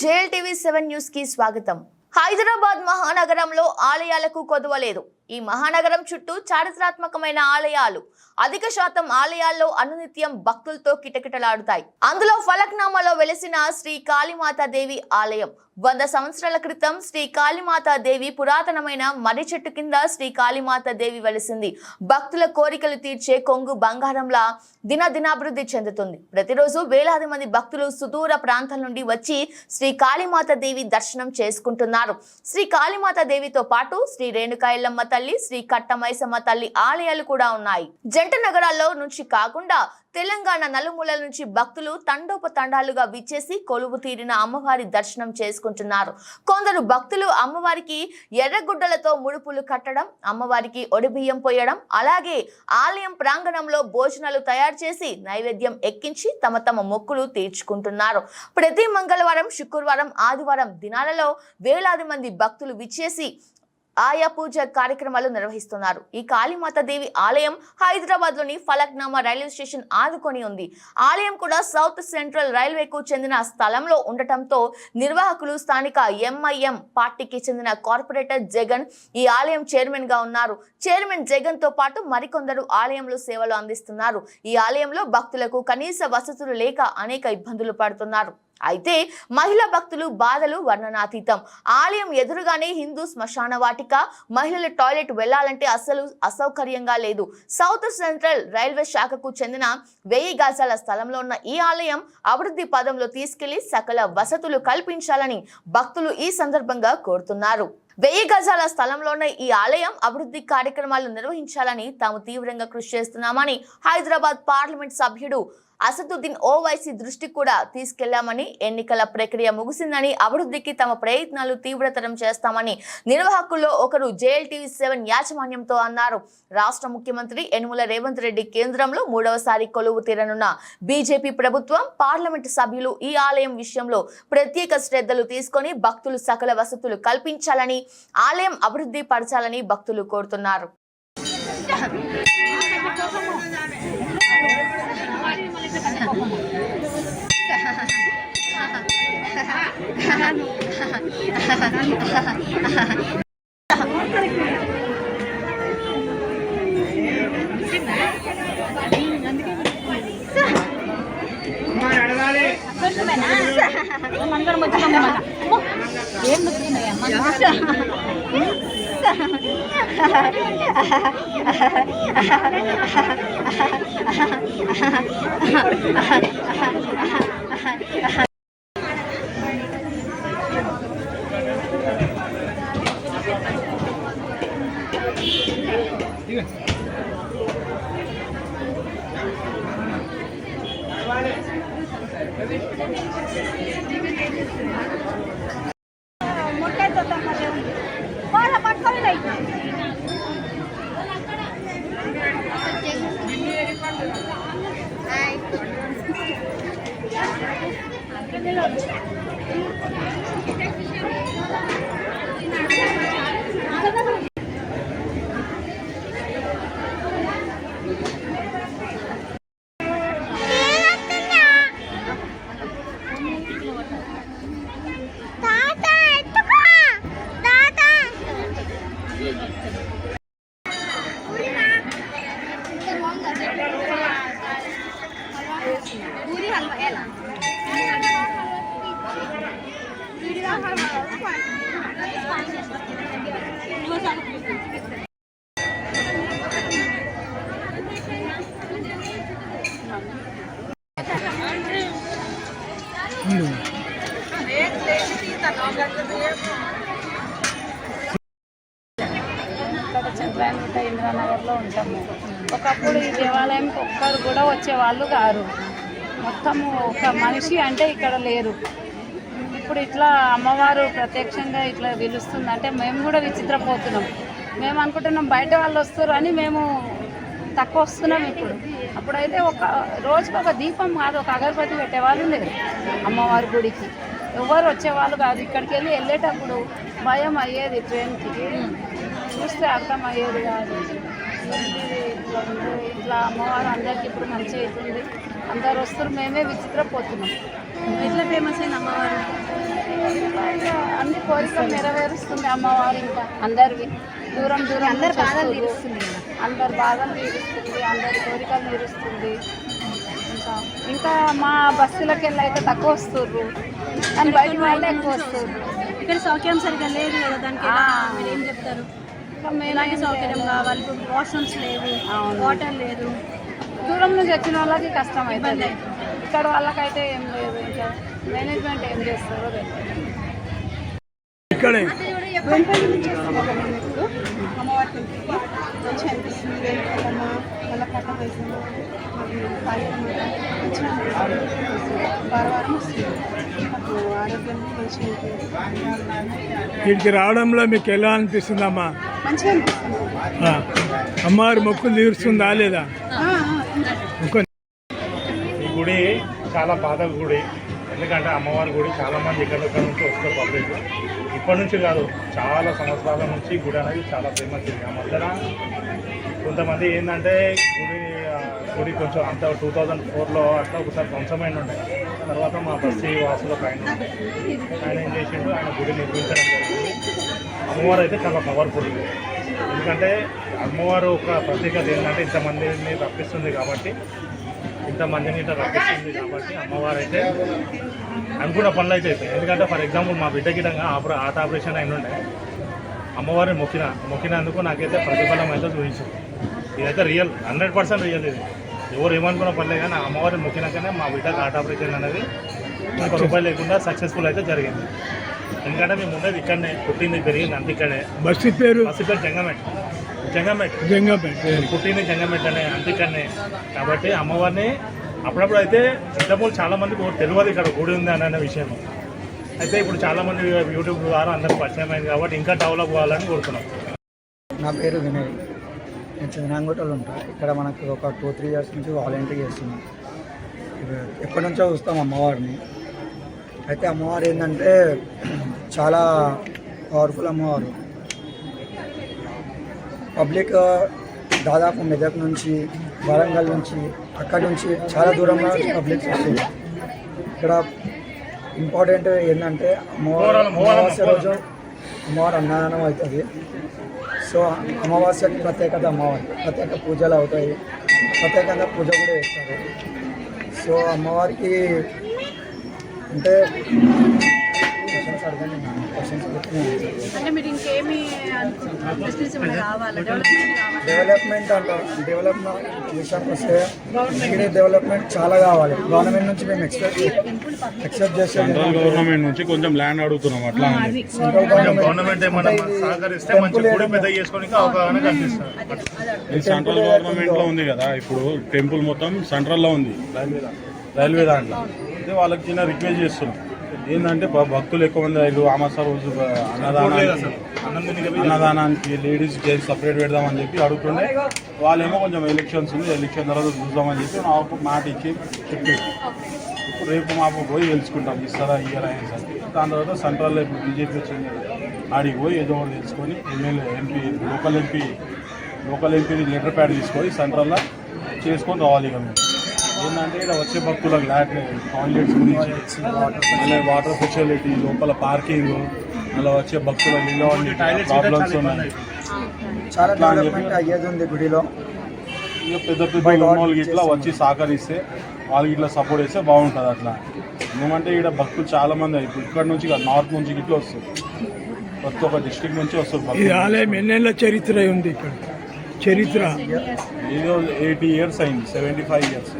JLTV seven న్యూస్కి స్వాగతం. హైదరాబాద్ మహానగరంలో ఆలయాలకు కొదవలేదు. ఈ మహానగరం చుట్టూ చారిత్రాత్మకమైన ఆలయాలు. అధిక శాతం ఆలయాల్లో అనునిత్యం భక్తులతో కిటకిటలాడుతాయి. అందులో ఫలక్నామాలో వెలిసిన శ్రీ కాళీమాత దేవి ఆలయం. వంద సంవత్సరాల క్రితం శ్రీ కాళీమాతాదేవి పురాతనమైన మర్రి చెట్టు కింద శ్రీ కాళీమాతాదేవి వెలిసింది. భక్తుల కోరికలు తీర్చే కొంగు బంగారంలా దినదినాభివృద్ధి చెందుతుంది. ప్రతిరోజు వేలాది మంది భక్తులు సుదూర ప్రాంతాల నుండి వచ్చి శ్రీ కాళీమాత దేవి దర్శనం చేసుకుంటున్నారు. శ్రీ కాళీమాతాదేవితో పాటు శ్రీ రేణుకాయలమ్మ తల్లి శ్రీ కట్టమైసమ్మ తల్లి ఆలయాలు కూడా ఉన్నాయి. జంట నగరాల్లో నుంచి కాకుండా తెలంగాణ నలుమూలల నుంచి భక్తులు తండోపతండాలుగా విచ్చేసి కొలువు తీరిన అమ్మవారి దర్శనం చేసుకుంటున్నారు. కొందరు భక్తులు అమ్మవారికి ఎర్రగుడ్డలతో ముడుపులు కట్టడం అమ్మవారికి ఒడిబియ్యం పోయడం అలాగే ఆలయం ప్రాంగణంలో భోజనాలు తయారు చేసి నైవేద్యం ఎక్కించి తమ తమ మొక్కులు తీర్చుకుంటున్నారు. ప్రతి మంగళవారం శుక్రవారం ఆదివారం దినాలలో వేలాది మంది భక్తులు విచ్చేసి ఆయా పూజ కార్యక్రమాలు నిర్వహిస్తున్నారు. ఈ కాళీమాత దేవి ఆలయం హైదరాబాద్లోని ఫలక్నామా రైల్వే స్టేషన్ ఆదుకొని ఉంది. ఆలయం కూడా సౌత్ సెంట్రల్ రైల్వేకు చెందిన స్థలంలో ఉండటంతో నిర్వాహకులు స్థానిక ఎంఐఎం పార్టీకి చెందిన కార్పొరేటర్ జగన్ ఈ ఆలయం చైర్మన్గా ఉన్నారు. చైర్మన్ జగన్తో పాటు మరికొందరు ఆలయంలో సేవలు అందిస్తున్నారు. ఈ ఆలయంలో భక్తులకు కనీస వసతులు లేక అనేక ఇబ్బందులు పడుతున్నారు. అయితే మహిళా భక్తులు బాధలు వర్ణనాతీతం. ఆలయం ఎదురుగానే హిందూ శ్మశాన వాటిక. మహిళల టాయిలెట్ వెళ్ళాలంటే అసలు అసౌకర్యంగా లేదు. సౌత్ సెంట్రల్ రైల్వే శాఖకు చెందిన వెయ్యి గజాల స్థలంలో ఉన్న ఈ ఆలయం అభివృద్ధి పదంలో తీసుకెళ్ళి సకల వసతులు కల్పించాలని భక్తులు ఈ సందర్భంగా కోరుతున్నారు. వెయ్యి గజాల స్థలంలోనే ఈ ఆలయం అభివృద్ధి కార్యక్రమాలు నిర్వహించాలని తాము తీవ్రంగా కృషి చేస్తున్నామని హైదరాబాద్ పార్లమెంట్ సభ్యుడు అసదుద్దీన్ ఓవైసీ దృష్టికి కూడా తీసుకెళ్ళామని ఎన్నికల ప్రక్రియ ముగిసిందని అభివృద్ధికి తమ ప్రయత్నాలు తీవ్రతరం చేస్తామని నిర్వాహకుల్లో ఒకరు జేఎల్టీవీ సెవెన్ యాజమాన్యంతో అన్నారు. రాష్ట్ర ముఖ్యమంత్రి యనుమల రేవంత్ రెడ్డి కేంద్రంలో మూడవసారి కొలువు తీరనున్న బీజేపీ ప్రభుత్వం పార్లమెంటు సభ్యులు ఈ ఆలయం విషయంలో ప్రత్యేక శ్రద్ధలు తీసుకొని భక్తులు సకల వసతులు కల్పించాలని ఆలయం అభివృద్ధి పరచాలని భక్తులు కోరుతున్నారు. వచ్చినామన్నమాట ఏం నొచ్చినాయమ్మా తాత పూరి హల్వా ఎలా ఇక్కడ చంద్రాయనగుట్ట ఉంటాము. ఒకప్పుడు ఈ దేవాలయంకి ఒక్కరు కూడా వచ్చేవాళ్ళు కారు. మొత్తము ఒక మనిషి అంటే ఇక్కడ లేరు. ఇప్పుడు ఇట్లా అమ్మవారు ప్రత్యక్షంగా ఇట్లా పిలుస్తుంది మేము కూడా విచిత్రపోతున్నాం. మేము అనుకుంటున్నాం బయట వాళ్ళు వస్తారు అని మేము తక్కువ వస్తున్నాం ఇప్పుడు. అప్పుడైతే ఒక రోజుకి ఒక దీపం కాదు ఒక అగరబత్తి పెట్టేవాళ్ళు లేరు అమ్మవారి గుడికి. ఎవరు వచ్చేవాళ్ళు కాదు. ఇక్కడికి వెళ్ళి వెళ్ళేటప్పుడు భయం అయ్యేది ట్రైన్కి. చూస్తే అర్థమయ్యేది కాదు. ఇట్లా ఉంది, ఇట్లా అమ్మవారు అందరికి ఇప్పుడు మంచి అవుతుంది. అందరు వస్తారు మేమే విచిత్రపోతున్నాం ఎట్లా ఫేమస్ అయిన అమ్మవారు? అన్ని కోరికలు నెరవేరుస్తుంది అమ్మవారు ఇంకా అందరివి. దూరం దూరం అందరు బాధలు తీరుస్తుంది అందరు బాధలు తీరుస్తుంది అందరి కోరికలు తీరుస్తుంది. ఇంకా ఇంకా మా బస్సులకి వెళ్ళి అయితే తక్కువ వస్తుర్రు. అని బయట వాళ్ళే ఎక్కువ వస్తుర్రు. ఇక్కడ సౌకర్యం సరిగ్గా లేదు కదా దానికి మీరు ఏం చెప్తారు ఇలాగే సౌకర్యం కావాలి వాష్రూమ్స్ లేవు వాటర్ లేదు. నుంచి వచ్చిన వాళ్ళకి కష్టం అవుతుంది ఇక్కడ వాళ్ళకైతే ఏం లేదు ఇంకా. మేనేజ్మెంట్ ఏం చేస్తారో తెలియదు. ఇక్కడే. వెంపల్లి నుంచి వస్తున్నాం కదా మేము ఇప్పుడు. అమ్మవారి టెంపుల్కి మంచిగా అనిపిస్తుంది. వెంకటమ్మ మళ్ళీ కట్ట వేసాము కార్యక్రమం మంచిగా అనిపిస్తుంది. వారం వారం వస్తుంది. మాకు ఆరోగ్యం మంచిగా ఉంటుంది. వీటికి రావడంలో మీకు ఎలా అనిపిస్తుందమ్మా? మంచిగా అనిపిస్తుంది. ఆ, అమ్మవారి మొక్కులు తీరుస్తుందా లేదా? గుడి చాలా పాత గుడి. ఎందుకంటే అమ్మవారి గుడి చాలామంది ఎక్కడెక్కడ నుంచి వస్తారు పబ్లిక్ ఇప్పటి నుంచి కాదు చాలా సంవత్సరాల నుంచి గుడి అనేది చాలా ఫేమస్ ఇది. ఆ మధ్యన కొంతమంది ఏంటంటే గుడి గుడి కొంచెం అంత టూ థౌజండ్ ఫోర్లో అట్లా ఒకసారి ధ్వంసమైన ఉండే. తర్వాత మా బస్సీ వాసులో ఆయన ఆయన ఏం చేసిండు ఆయన గుడి నిర్మించడం జరిగింది. అమ్మవారు అయితే చాలా పవర్ఫుల్ ఎందుకంటే అమ్మవారు ఒక ప్రత్యేకత ఏంటంటే ఇంతమందిని తప్పిస్తుంది కాబట్టి ఇంతమందిని ఇట్లా రప్పిస్తుంది కాబట్టి అమ్మవారు అయితే అనుకున్న పనులు అయితే ఎందుకంటే ఫర్ ఎగ్జాంపుల్ మా బిడ్డ గిటంగా ఆపర ఆట ఆపరేషన్ అయిన ఉండే. అమ్మవారిని మొక్కిన మొక్కినందుకు నాకైతే ప్రతిఫలం అయితే చూపించింది ఇదైతే రియల్ హండ్రెడ్ పర్సెంట్ రియల్ ఇది. ఎవరు ఏమనుకున్న పర్లేదు కానీ అమ్మవారిని మొక్కినాకనే మా బిడ్డకు ఆట ఆపరేషన్ అనేది ఒక రూపాయి లేకుండా సక్సెస్ఫుల్ అయితే జరిగింది. ఎందుకంటే మేము ఉండేది ఇక్కడనే పుట్టింది పెరిగింది అంత ఇక్కడే. బస్సు పేరు? బస్సు పేరు జంగమెట్ జంగమెట్ జంగపేట పుట్టింది జంగమెట్ అనే అంతికన్నే కాబట్టి అమ్మవారిని అప్పుడప్పుడు అయితే ఇంతకుముందు చాలా మందికి తెలియదు ఇక్కడ గుడి ఉంది అనే విషయం. అయితే ఇప్పుడు చాలా మంది యూట్యూబ్ ద్వారా అందరికి పరిచయం అయింది కాబట్టి ఇంకా డెవలప్ కావాలని కోరుతున్నాం. నా పేరు వినయ్. నేను చంద్రాంగుటలో ఉంటా. ఇక్కడ మనకు ఒక టూ త్రీ ఇయర్స్ నుంచి వాలంటీర్ చేస్తున్నాం. ఇది ఎప్పటి నుంచో చూస్తాం అమ్మవారిని. అయితే అమ్మవారు ఏంటంటే చాలా పవర్ఫుల్ అమ్మవారు. పబ్లిక్ దాదాపు మెదక్ నుంచి వరంగల్ నుంచి అక్కడి నుంచి చాలా దూరంలో పబ్లిక్ వస్తుంది. ఇక్కడ ఇంపార్టెంట్ ఏంటంటే అమ్మవారు అమావాస్య రోజు అమ్మవారు అన్నదానం అవుతుంది. సో అమావాస్యకి ప్రత్యేకత అమ్మవారి ప్రత్యేక పూజలు అవుతాయి. ప్రత్యేకంగా పూజ కూడా చేస్తారు. సో అమ్మవారికి అంటే క్వశ్చన్స్ అడగండి క్వశ్చన్స్ అంటే మీరు ఏమైనా కావాలా? డెవలప్మెంట్ కావాలా? డెవలప్మెంట్ అంటే. డెవలప్మెంట్ విషయానికి వస్తే ఇక్కడ డెవలప్మెంట్ చాలా కావాలి. గవర్నమెంట్ నుంచి మేము ఎక్స్పెక్ట్ ఎక్సెప్ట్ చేసేది సెంట్రల్ గవర్నమెంట్ నుంచి కొంచెం ల్యాండ్ అడుగుతున్నాం అట్లా సెంట్రల్ గవర్నమెంట్ ఏమన్నా సహకరిస్తే మంచి గుడి పెద్ద చేసుకోవడానికి అవగాహన కల్పిస్తారు. ఇది సెంట్రల్ గవర్నమెంట్లో ఉంది కదా ఇప్పుడు టెంపుల్ మొత్తం సెంట్రల్లో ఉంది. రైల్వే దా- రైల్వే దాంట్లో అయితే వాళ్ళకి చిన్న రిక్వెస్ట్ చేస్తున్నాం. ఏంటంటే భక్తులు ఎక్కువ మంది అయ్యారు అమాస రోజు అన్నదానానికి అన్నదానానికి లేడీస్ జెంట్స్ సపరేట్ పెడదామని చెప్పి అడుగుతుండే. వాళ్ళేమో కొంచెం ఎలక్షన్స్ ఉంది. ఎలక్షన్ తర్వాత చూద్దామని చెప్పి నాకు మాట ఇచ్చి ఇప్పుడు రేపు మాపు పోయి తెలుసుకుంటాం. ఇస్తారా ఇయ్యరా అని చెప్పి. దాని తర్వాత సెంట్రల్లో ఇప్పుడు బీజేపీ వచ్చింది. ఆడికి పోయి ఏదో ఒకటి తెలుసుకొని MLA MP local MP local MP letter pad తీసుకొని సెంట్రల్లో చేసుకొని రావాలి ఇక మేము. ఏంటంటే ఇక్కడ వచ్చే భక్తులకు ల్యాట్ టాయిలెట్స్ గురించి మళ్ళీ వాటర్ ఫెసిలిటీ లోపల పార్కింగ్ అలా వచ్చే భక్తులకు ఇలాంటి ప్రాబ్లమ్స్ ఉన్నాయి. చాలా అట్లా అని డెవలప్మెంట్ అయ్యేది ఉంది గుడిలో. ఇక పెద్ద పెద్ద ఉన్నోళ్ళకి ఇట్లా వచ్చి సహకరిస్తే వాళ్ళకి ఇట్లా సపోర్ట్ చేస్తే బాగుంటుంది అట్లా. ఎందుకంటే ఇక్కడ భక్తులు చాలా మంది ఇప్పుడు ఇక్కడ నుంచి నార్త్ నుంచి ఇట్లా వస్తారు. ప్రతి ఒక్క డిస్ట్రిక్ట్ నుంచి వస్తారు భక్తులు. ఆలయం ఎన్నేళ్ళ చరిత్ర ఉంది ఇక్కడ? చరిత్ర. ఏదో ఎయిటీ ఇయర్స్ అయింది సెవెంటీ ఫైవ్ ఇయర్స్